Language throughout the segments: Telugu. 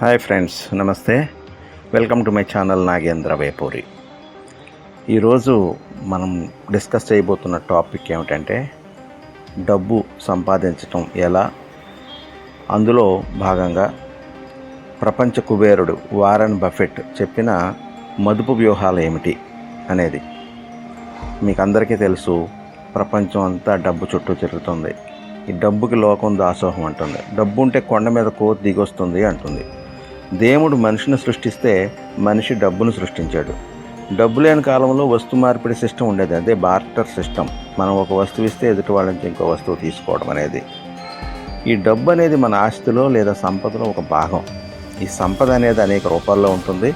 హాయ్ ఫ్రెండ్స్ నమస్తే. Welcome to my channel Nagendra Vepuri. ఈరోజు మనం డిస్కస్ చేయబోతున్న టాపిక్ ఏమిటంటే డబ్బు సంపాదించటం ఎలా? అందులో భాగంగా ప్రపంచ కుబేరుడు వారన్ బఫెట్ చెప్పిన మదుపు వ్యూహాలు ఏమిటి అనేది మీకు అందరికీ తెలుసు. ప్రపంచం అంతా డబ్బు చుట్టూ తిరుగుతుంది. ఈ డబ్బుకి లోకం దాసోహం అంటుంది. డబ్బు ఉంటే కొండ మీద కోతి దిగొస్తుంది అంటుంది. దేవుడు మనిషిని సృష్టిస్తే మనిషి డబ్బును సృష్టించాడు. డబ్బు లేని కాలంలో వస్తు మార్పిడి సిస్టమ్ ఉండేది. అదే బార్టర్ సిస్టమ్ మనం ఒక వస్తువు ఇస్తే ఎదుటి వాళ్ళ నుంచి ఇంకో వస్తువు తీసుకోవడం అనేది. ఈ డబ్బు అనేది మన ఆస్తిలో లేదా సంపదలో ఒక భాగం. ఈ సంపద అనేది అనేక రూపాల్లో ఉంటుంది.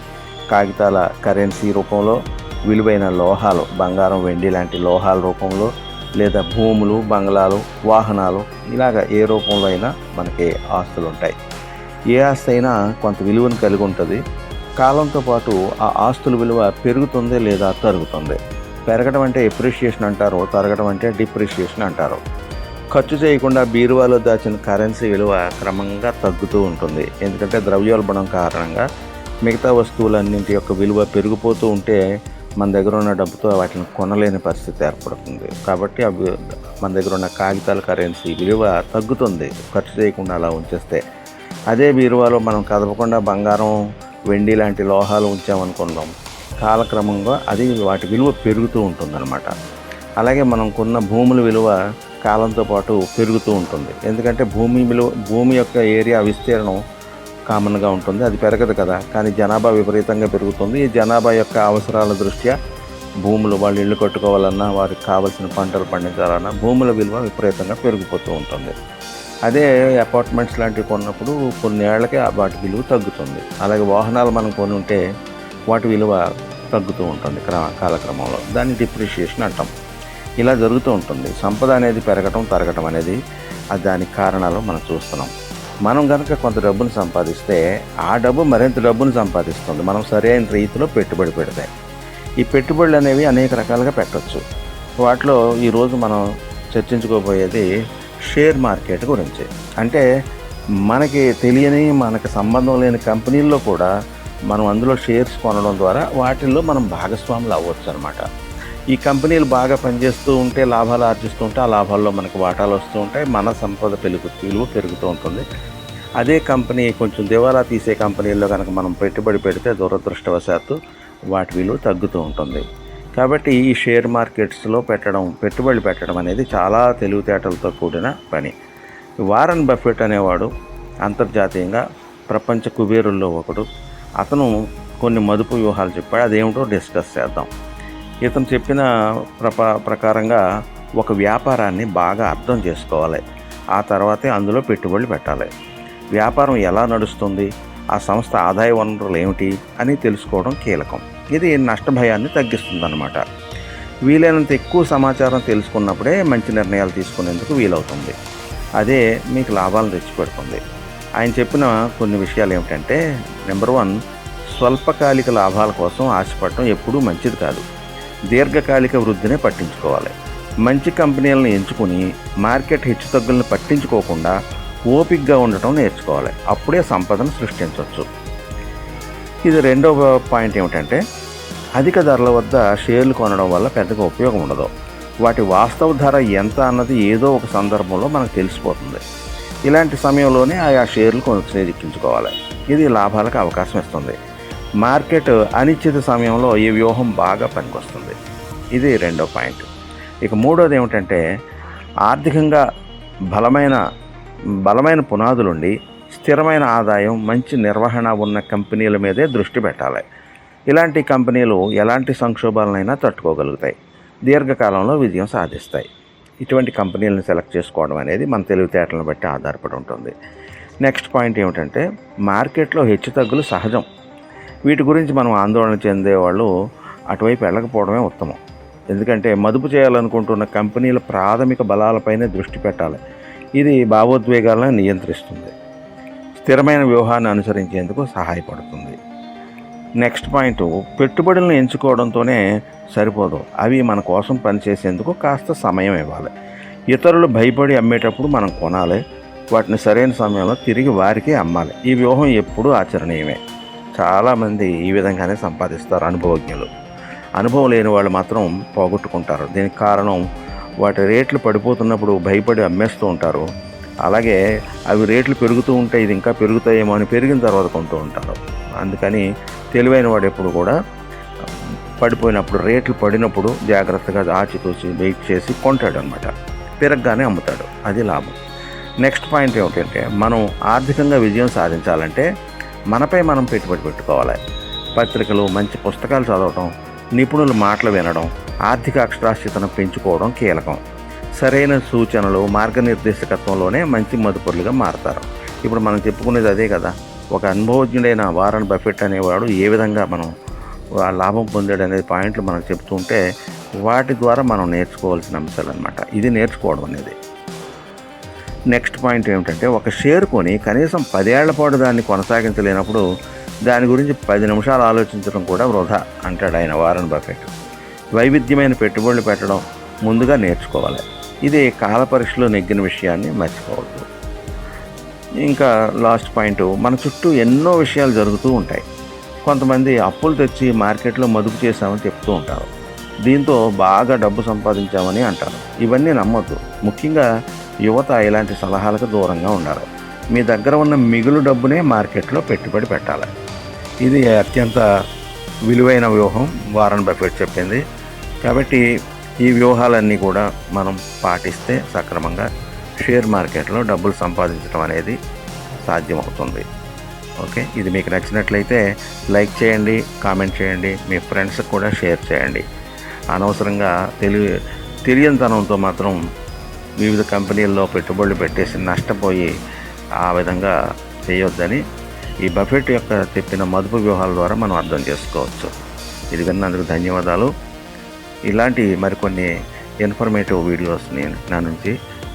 కాగితాల కరెన్సీ రూపంలో విలువైన లోహాలు బంగారం వెండి లాంటి లోహాల రూపంలో లేదా భూములు బంగ్లాలు వాహనాలు ఇలాగ ఏ రూపంలో అయినా మనకి ఆస్తులు ఉంటాయి ఏ ఆస్తి అయినా కొంత విలువను కలిగి ఉంటుంది. కాలంతో పాటు ఆ ఆస్తుల విలువ పెరుగుతుంది లేదా తరుగుతుంది. పెరగడం అంటే ఎప్రిషియేషన్ అంటారు తరగడం అంటే డిప్రిషియేషన్ అంటారు. ఖర్చు చేయకుండా బీరువాలో దాచిన కరెన్సీ విలువ క్రమంగా తగ్గుతూ ఉంటుంది. ఎందుకంటే ద్రవ్యోల్బణం కారణంగా మిగతా వస్తువులన్నింటి యొక్క విలువ పెరిగిపోతూ ఉంటే మన దగ్గర ఉన్న డబ్బుతో వాటిని కొనలేని పరిస్థితి ఏర్పడుతుంది. కాబట్టి అవి మన దగ్గర ఉన్న కాగితాల కరెన్సీ విలువ తగ్గుతుంది. ఖర్చు చేయకుండా అలా ఉంచేస్తే అదే బీరువాలో మనం కదపకుండా బంగారం వెండి లాంటి లోహాలు ఉంచామనుకుందాం కాలక్రమంగా అది వాటి విలువ పెరుగుతూ ఉంటుందన్నమాట. అలాగే మనం కొన్న భూముల విలువ కాలంతో పాటు పెరుగుతూ ఉంటుంది. ఎందుకంటే భూమి విలువ భూమి యొక్క ఏరియా విస్తీర్ణం కామన్గా ఉంటుంది. అది పెరగదు కదా. కానీ జనాభా విపరీతంగా పెరుగుతుంది. ఈ జనాభా యొక్క అవసరాల దృష్ట్యా భూములు వాళ్ళు ఇళ్ళు కట్టుకోవాలన్నా వారికి కావలసిన పంటలు పండించాలన్నా భూముల విలువ విపరీతంగా పెరిగిపోతూ ఉంటుంది. అదే అపార్ట్మెంట్స్ లాంటివి కొన్నప్పుడు కొన్ని ఏళ్ళకి వాటి విలువ తగ్గుతుంది. అలాగే వాహనాలు మనం కొని ఉంటే వాటి విలువ తగ్గుతూ ఉంటుంది క్రమ కాలక్రమంలో. దాన్ని డిప్రిషియేషన్ అంటాం. ఇలా జరుగుతూ ఉంటుంది. సంపద అనేది పెరగటం తరగటం అనేది దానికి కారణాలు మనం చూస్తున్నాం. మనం కనుక కొంత డబ్బును సంపాదిస్తే ఆ డబ్బు మరింత డబ్బును సంపాదిస్తుంది. మనం సరైన రీతిలో పెట్టుబడి పెడితే. ఈ పెట్టుబడులు అనేవి అనేక రకాలుగా పెట్టవచ్చు వాటిలో ఈరోజు మనం చర్చించుకోబోయేది షేర్ మార్కెట్ గురించి. అంటే మనకి తెలియని మనకు సంబంధం లేని కంపెనీల్లో కూడా మనం అందులో షేర్స్ కొనడం ద్వారా వాటిల్లో మనం భాగస్వాములు అవ్వచ్చు అనమాట ఈ కంపెనీలు బాగా పనిచేస్తూ ఉంటే లాభాలు ఆర్జిస్తూ ఉంటే ఆ లాభాల్లో మనకు వాటాలు వస్తూ ఉంటాయి మన సంపద పెరుగు విలువ పెరుగుతూ ఉంటుంది. అదే కంపెనీ కొంచెం దివాలా తీసే కంపెనీల్లో కనుక మనం పెట్టుబడి పెడితే దురదృష్టవశాత్తు వాటి విలువ తగ్గుతూ ఉంటుంది. కాబట్టి ఈ షేర్ మార్కెట్స్లో పెట్టడం పెట్టుబడి పెట్టడం అనేది చాలా తెలివితేటలతో కూడిన పని. వారన్ బఫెట్ అనేవాడు అంతర్జాతీయంగా ప్రపంచ కుబేరుల్లో ఒకడు. అతను కొన్ని మదుపు వ్యూహాలు చెప్పాడు. అదేమిటో డిస్కస్ చేద్దాం. ఇతను చెప్పిన ప్రప ప్రకారంగా ఒక వ్యాపారాన్ని బాగా అర్థం చేసుకోవాలి. ఆ తర్వాతే అందులో పెట్టుబడులు పెట్టాలి. వ్యాపారం ఎలా నడుస్తుంది? ఆ సంస్థ ఆదాయ వనరులు ఏమిటి? అని తెలుసుకోవడం కీలకం. ఇది నష్టభయాన్ని తగ్గిస్తుందన్నమాట. వీలైనంత ఎక్కువ సమాచారం తెలుసుకున్నప్పుడే మంచి నిర్ణయాలు తీసుకునేందుకు వీలవుతుంది. అదే మీకు లాభాలను తెచ్చిపెడుతుంది. ఆయన చెప్పిన కొన్ని విషయాలు ఏమిటంటే నెంబర్ వన్ స్వల్పకాలిక లాభాల కోసం ఆశపడటం ఎప్పుడూ మంచిది కాదు. దీర్ఘకాలిక వృద్ధినే పట్టించుకోవాలి. మంచి కంపెనీలను ఎంచుకుని మార్కెట్ హెచ్చుతగ్గులను పట్టించుకోకుండా ఓపిక్గా ఉండటం నేర్చుకోవాలి. అప్పుడే సంపదను సృష్టించవచ్చు. ఇది రెండవ పాయింట్ ఏమిటంటే అధిక ధరల వద్ద షేర్లు కొనడం వల్ల పెద్దగా ఉపయోగం ఉండదు. వాటి వాస్తవ ధర ఎంత అన్నది ఏదో ఒక సందర్భంలో మనకు తెలిసిపోతుంది. ఇలాంటి సమయంలోనే ఆయా షేర్లు కొనుక్కించుకోవాలి ఇది లాభాలకు అవకాశం ఇస్తుంది. మార్కెట్ అనిశ్చిత సమయంలో ఈ వ్యూహం బాగా పనికొస్తుంది. ఇది రెండో పాయింట్. ఇక మూడోది ఏమిటంటే ఆర్థికంగా బలమైన బలమైన పునాదులుండి స్థిరమైన ఆదాయం మంచి నిర్వహణ ఉన్న కంపెనీల మీదే దృష్టి పెట్టాలి. ఇలాంటి కంపెనీలు ఎలాంటి సంక్షోభాలనైనా తట్టుకోగలుగుతాయి. దీర్ఘకాలంలో విజయం సాధిస్తాయి. ఇటువంటి కంపెనీలను సెలెక్ట్ చేసుకోవడం అనేది మన తెలివితేటలను బట్టి ఆధారపడి ఉంటుంది. నెక్స్ట్ పాయింట్ ఏమిటంటే మార్కెట్లో హెచ్చుతగ్గులు సహజం. వీటి గురించి మనం ఆందోళన చెందేవాళ్ళు అటువైపు వెళ్ళకపోవడమే ఉత్తమం. ఎందుకంటే మదుపు చేయాలనుకుంటున్న కంపెనీల ప్రాథమిక బలాలపైనే దృష్టి పెట్టాలి. ఇది భావోద్వేగాలను నియంత్రిస్తుంది. స్థిరమైన వ్యూహాన్ని అనుసరించేందుకు సహాయపడుతుంది. నెక్స్ట్ పాయింట్ పెట్టుబడులను ఎంచుకోవడంతోనే సరిపోదు. అవి మన కోసం పనిచేసేందుకు కాస్త సమయం ఇవ్వాలి. ఇతరులు భయపడి అమ్మేటప్పుడు మనం కొనాలి. వాటిని సరైన సమయంలో తిరిగి వారికి అమ్మాలి. ఈ వ్యూహం ఎప్పుడూ ఆచరణీయమే. చాలామంది ఈ విధంగానే సంపాదిస్తారు అనుభవజ్ఞులు. అనుభవం లేని వాళ్ళు మాత్రం పోగొట్టుకుంటారు. దీనికి కారణం వాటి రేట్లు పడిపోతున్నప్పుడు భయపడి అమ్మేస్తూ ఉంటారు. అలాగే అవి రేట్లు పెరుగుతూ ఉంటే ఇది ఇంకా పెరుగుతాయేమో అని పెరిగిన తర్వాత కొంటూ ఉంటారు. అందుకని తెలివైన వాడు ఎప్పుడు కూడా పడిపోయినప్పుడు రేట్లు పడినప్పుడు జాగ్రత్తగా ఆచితూచి వెయిట్ చేసి కొంటాడు అనమాట తిరగగానే అమ్ముతాడు. అది లాభం. నెక్స్ట్ పాయింట్ ఏమిటంటే మనం ఆర్థికంగా విజయం సాధించాలంటే మనపై మనం పెట్టుబడి పెట్టుకోవాలి. పత్రికలు మంచి పుస్తకాలు చదవటం నిపుణుల మాటలు వినడం ఆర్థిక అక్షరాస్యతను పెంచుకోవడం కీలకం. సరైన సూచనలు మార్గనిర్దేశకత్వంలోనే మంచి మదుపరులుగా మారతారు. ఇప్పుడు మనం చెప్పుకునేది అదే కదా. ఒక అనుభవజ్ఞుడైన వారన్ బఫెట్ అనేవాడు ఏ విధంగా మనం లాభం పొందాడు అనే పాయింట్లు మనం చెప్తుంటే వాటి ద్వారా మనం నేర్చుకోవాల్సిన అంశాలు అనమాట ఇది నేర్చుకోవడం అనేది. నెక్స్ట్ పాయింట్ ఏమిటంటే ఒక షేర్ కొని కనీసం పదేళ్ళ పాటు దాన్ని కొనసాగించలేనప్పుడు దాని గురించి పది నిమిషాలు ఆలోచించడం కూడా వృధా అంటాడు ఆయన వారన్ బఫెట్. వైవిధ్యమైన పెట్టుబడులు పెట్టడం ముందుగా నేర్చుకోవాలి. ఇది కాల పరీక్షలో నెగ్గిన విషయాన్ని మర్చిపోవద్దు. ఇంకా లాస్ట్ పాయింట్ మన చుట్టూ ఎన్నో విషయాలు జరుగుతూ ఉంటాయి. కొంతమంది అప్పులు తెచ్చి మార్కెట్లో మదుపు చేశామని చెప్తూ ఉంటారు. దీంతో బాగా డబ్బు సంపాదించామని అంటారు. ఇవన్నీ నమ్మద్దు. ముఖ్యంగా యువత ఇలాంటి సలహాలకు దూరంగా ఉండాలి. మీ దగ్గర ఉన్న మిగులు డబ్బునే మార్కెట్లో పెట్టుబడి పెట్టాలి. ఇది అత్యంత విలువైన వ్యూహం. వారన్ బఫెట్ చెప్పింది. కాబట్టి ఈ వ్యూహాలన్నీ కూడా మనం పాటిస్తే సక్రమంగా షేర్ మార్కెట్లో డబ్బులు సంపాదించడం అనేది సాధ్యమవుతుంది. ఓకే? ఇది మీకు నచ్చినట్లయితే లైక్ చేయండి కామెంట్ చేయండి మీ ఫ్రెండ్స్కి కూడా షేర్ చేయండి. అనవసరంగా తెలియ తెలియనితనంతో మాత్రం వివిధ కంపెనీల్లో పెట్టుబడులు పెట్టేసి నష్టపోయి ఆ విధంగా చేయొద్దని ఈ బఫెట్ యొక్క చెప్పిన మదుపు వ్యూహాల ద్వారా మనం అర్థం చేసుకోవచ్చు. ఇది విన్నందుకు ధన్యవాదాలు. ఇలాంటి మరికొన్ని ఇన్ఫర్మేటివ్ వీడియోస్ని నా నుంచి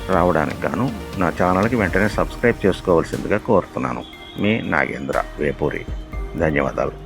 రావడానికి గాను నా ఛానల్కి వెంటనే సబ్స్క్రైబ్ చేసుకోవాల్సిందిగా కోరుతున్నాను. మీ నాగేంద్ర వేపూరి. ధన్యవాదాలు.